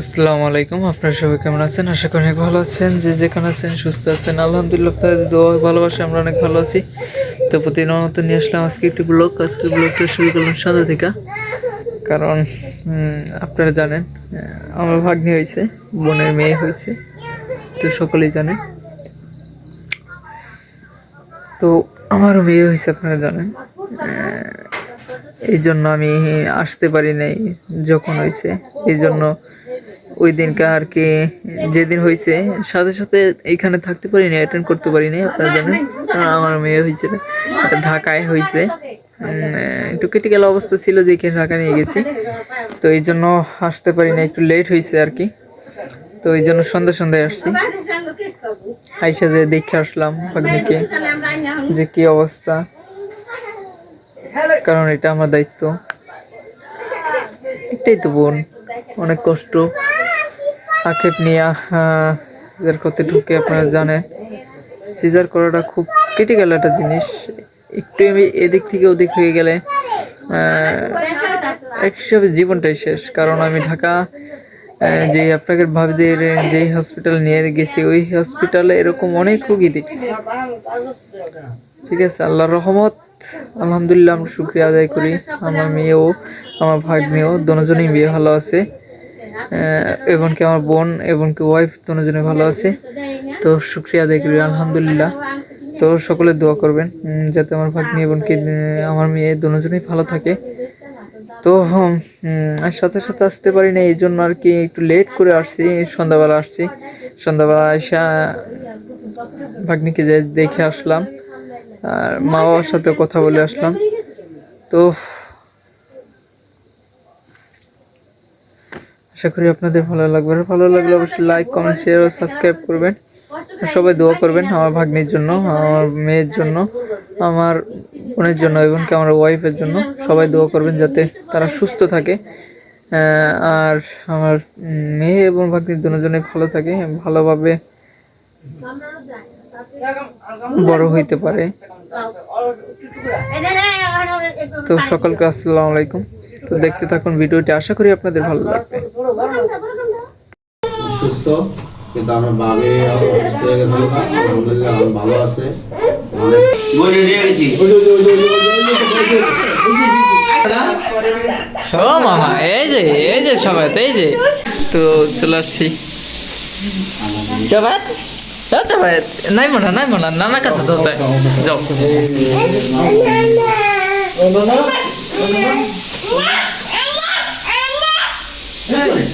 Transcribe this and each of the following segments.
আসসালামু আলাইকুম, আপনারা সবাই কেমন আছেন? আশা করি অনেক ভালো আছেন। যে যেখানে আছেন, সুস্থ আছেন। আলহামদুলিল্লাহ, আপনাদের দোয়া ভালোবাসা আমরা অনেক ভালো আছি। তো প্রতিদিন মতো নিয়ে আসলাম আজকে একটি ব্লগ। আজকে ব্লগটা শুরু করলাম সন্ধ্যা থেকে। কারণ আপনারা জানেন আমার ভাগ্নি হয়েছে, বোনের মেয়ে হয়েছে। তো সকলেই জানেন তো আমারও মেয়ে হয়েছে, আপনারা জানেন। এই জন্য আমি আসতে পারি নাই, যখন হয়েছে। এই জন্য ওই দিনকে আর কি, যেদিন হয়েছে সাথে সাথে এইখানে থাকতে পারিনি অ্যাটেন্ড করতে পারিনি, আপনারা জানেন। আমার মেয়ে হয়েছে এটা ঢাকায় হয়েছে একটু ক্রিটিক্যাল অবস্থা ছিল যে এখানে ঢাকা নিয়ে গেছি। তো এই জন্য আসতে পারিনি, একটু লেট হয়েছে আর কি। তো এই জন্য সন্ধ্যা সন্ধ্যায় আসছি। আইসা যে দেখে আসলাম ভাগ্নিকে যে কি অবস্থা। কারণ এটা আমার দায়িত্ব। এটাই তো বোন, অনেক কষ্ট। আক্ষেপ নিয়ে সিজার করতে ঢুকে আপনারা জানেন। সিজার করাটা খুব ক্রিটিক্যাল একটা জিনিস। একটু আমি এদিক থেকে ওদিক হয়ে গেলে এক হিসাবে জীবনটাই শেষ। কারণ আমি ঢাকা যে আপনাদের ভাবিদের যেই হসপিটাল নিয়ে গেছি, ওই হসপিটালে এরকম অনেক রুগী দেখছি। ঠিক আছে, আল্লাহর রহমত, আলহামদুলিল্লাহ আমরা শুক্রিয়া আদায় করি। আমার মেয়েও, আমার ভাগ্নেও দুজনেই বিয়ে ভালো আছে। এমনকি আমার বোন এমনকি ওয়াইফ দুজনে ভালো আছে। তো শুক্রিয়া করি আলহামদুলিল্লাহ। তো সকলে দোয়া করবেন যাতে আমার ভাগ্নি আহ, আমার মেয়ে দুজনেই ভালো থাকে। তো সাথে সাথে আসতে পারি না এই জন্য আর কি একটু লেট করে আসছি সন্ধ্যাবেলা আসছি। সন্ধ্যাবেলা এসে ভাগ্নিকে যে দেখে আসলাম আর মা বাবার সাথে কথা বলে আসলাম। তো আশা করি আপনাদের ভালো লাগবে। ভালো লাগলে অবশ্যই লাইক কমেন্ট শেয়ার ও সাবস্ক্রাইব করবেন। সবাই দোয়া করবেন আমার ভাগ্নির জন্য, আমার মেয়ের জন্য, আমার বোনের জন্য এবং কি আমার ওয়াইফের জন্য। সবাই দোয়া করবেন যাতে তারা সুস্থ থাকে। আর আমার মেয়ে এবং ভাগ্নির দুজনে ভালো থাকে, ভালোভাবে বড় হইতে পারে। তো সকলকে আসসালামু আলাইকুম। তো দেখতে থাকুন ভিডিওটি আশা করি আপনাদের ভালো লাগবে সুস্থ কিন্তু আমার বাবে অসুস্থ হয়ে গেছিল আলহামদুলিল্লাহ ভালো আছে ও মামা এই যে এই যে সবাই এই যে তো চলে আসছি সবাই নাই মনে নাই মনে নানা কাছে যাও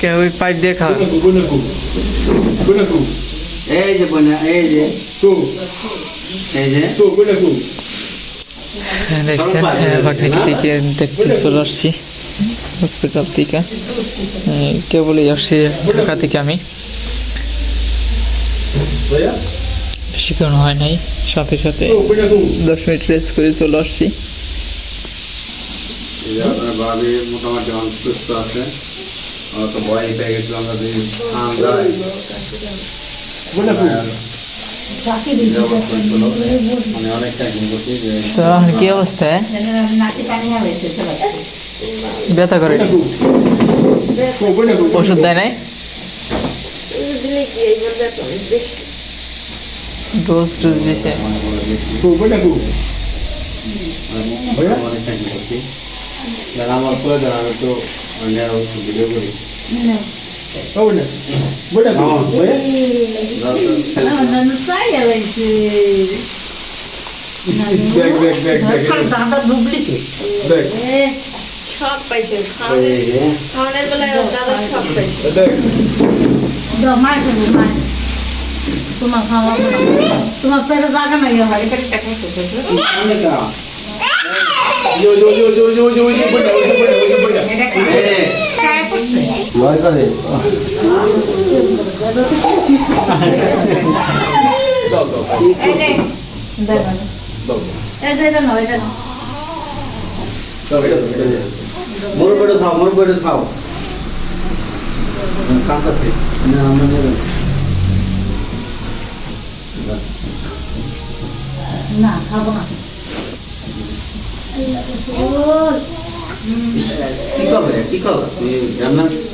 কে ওই পাইপ দিয়ে খাওয়া? এই যে বোনা এই যে। এই যে। হ্যাঁ, দেখছেন হ্যাঁ, ভাগ্নিকে থেকে দেখতে চলে আসছি হসপিটাল থেকে। কেবলই আসছি ঢাকা থেকে আমি? বেশিক্ষণ হয় নাই সাথে সাথে দশ মিনিট রেস্ট করে চলে আসছি। মোটামুটি অনেক সুস্থ আছে। আমরা তো ভয় পেয়ে গেছিলাম যদি খান যায় যে অবস্থা ছিল, মানে অনেকটা কিন্তু যে তো এখন কি অবস্থা? ব্যথা করে। ওষুধ দেয় নাই? ডোজ ডোজ দিছে। আমার করে দেন আমি তো অন্য ভিডিও করি। সব পাইছে খাওয়ানোর বেলায় দাদা সব পাইছে তোমার খাওয়া তোমার পেটে জায়গা নাই হয় এটা এই যে ভয় করে মোর পেটে খাও মোর পেটে খাও কাঁচাতে না আমরা না খাব না কি করবে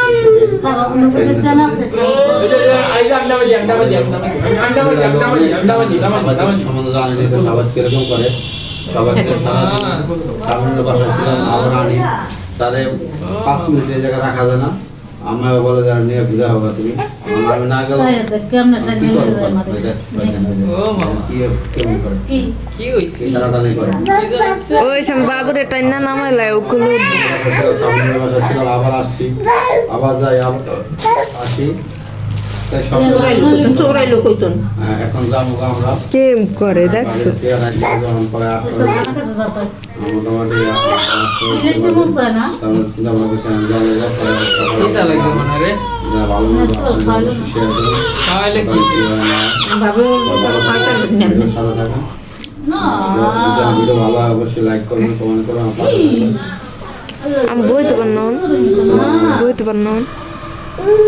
কীরকম করে ছিলাম পাঁচ জায়গায় রাখা যায় না বলে যারা নিয়ে ঘুরে হবে তুমি ওই সময় বাবুরে টাইনা নামাইলাই ওগুলো সামনের বাসায় ছিলাম আবার আসছি আবার যাই আবার আসি তাই সব চোরাইলো কইতন হ্যাঁ, এখন যাব আমরা কে করে দেখছ। মোটামুটি ভালো থাকুন। ভিডিও ভালো অবশ্যই লাইক করবেন কমেন্ট করবেন। আমি বইতে পার নন বইতে পার নন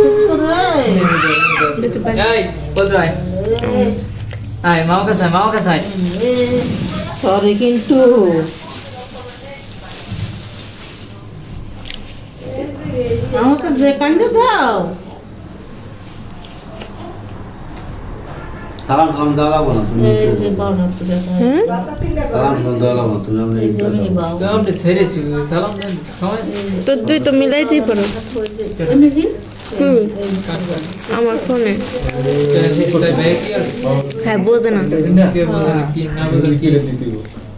ঠিক করে এই আয় মাও কাছে মাও কাছে সরি কিন্তু যে কান্দে দাও। সালাম সালাম দেওয়া লাগবো না তুমি এই যে বাবা তুলে দাও। সালাম সালাম দেওয়া লাগবো তুমি আমরা এই যে তো ছেড়েছি সালাম তো তুই তো মিলাইতেই পারো। কি? আমার ফোনে। হ্যাঁ বোঝে না।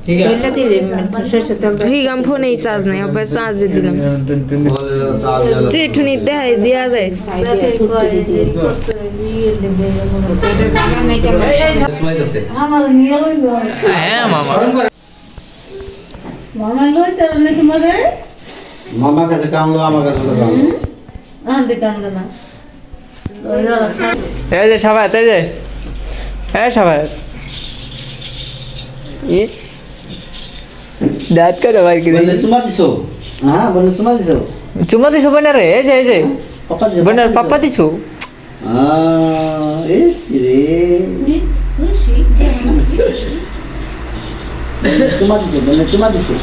কে বলে কি না বলে কি ঠিক আছে ঠিক আমি ফোনেই চার্জ নাই আবার চার্জে দিলাম। বলে চাল চিঠুনি দেখাই দেওয়া যায় হ্যাঁ মামা মামা কাছে কামলো আমার কাছে কামলো না এই যে। সবাই এই যে হ্যাঁ সবাই ইস দাঁত করে ভাই কি বলে চুমা দিছো হ্যাঁ বলে চুমা দিছো চুমা দিছো বোনের এই যে এই যে পাপা দিছো বোনের পাপ্পা দিছো আহ, ইস রে নিস খুশি চুমা দিছো বলে চুমা দিছো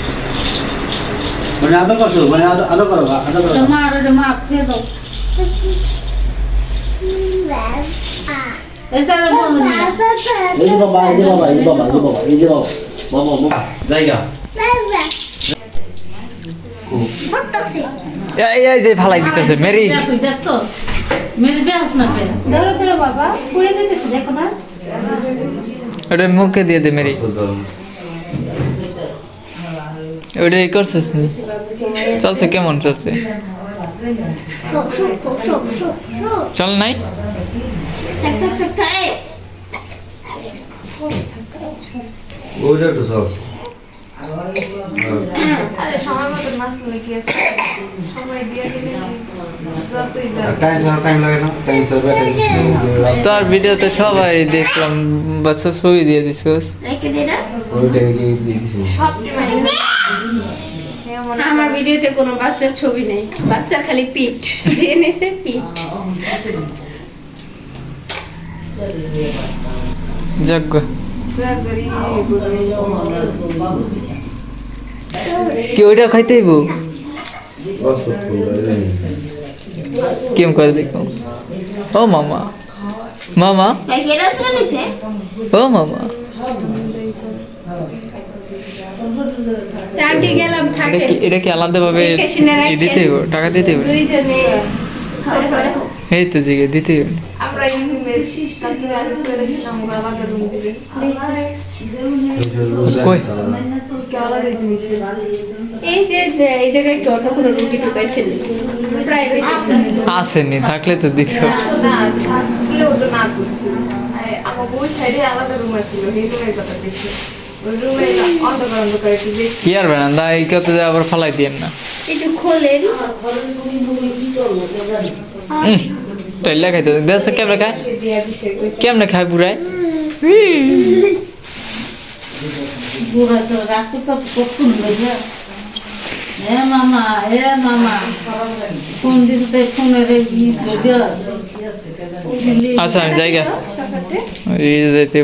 মানে আদর করছ মানে আদর আদর করো আদর করো তোমার ওটা মার খেয়ে দাও এসে বলব না এই যে বাবা এই যে মেরি। মুখে দিয়ে দে মেরি। চলছে কেমন চলছে? চল নাই? থাক তোর ভিডিওতে সবাই দেখলাম বাচ্চা ছবি দিয়ে দিছিস। রেখে দে না। ওইটা কি দিছি। সব ডিমান্ড আমার ভিডিওতে কোনো বাচ্চার ছবি নেই। বাচ্চার খালি পিঠ। যে এনেছে পিঠ। যজ্ঞ কি ওইটা খাইতে হইব? কেম করে দেখো ও মামা। মামা? ও মামা। এটা কি এটা কি আলাদা ভাবে দেখে শুনে দিতে হইব? টাকা দিতে খাবার এই তো জিগে দিতে দিবে কই? এই যে এই জায়গায় কি অন্য কোনো রুটি ঢুকাইছেন? প্রাইভেট আসেনি থাকলে তো দিত। কি আর এই কত আবার ফালাই দিয়েন না। একটু খোলেন। টেল্লা খাইতে দেশ কেমনে খায়? কেমনে খায় বুড়ায়? বুড়া তো রাখতে তো কখন বুঝে এ মামা এ মামা ফোন দিতে ফোনের ই বুঝে আচ্ছা আমি এই যেতে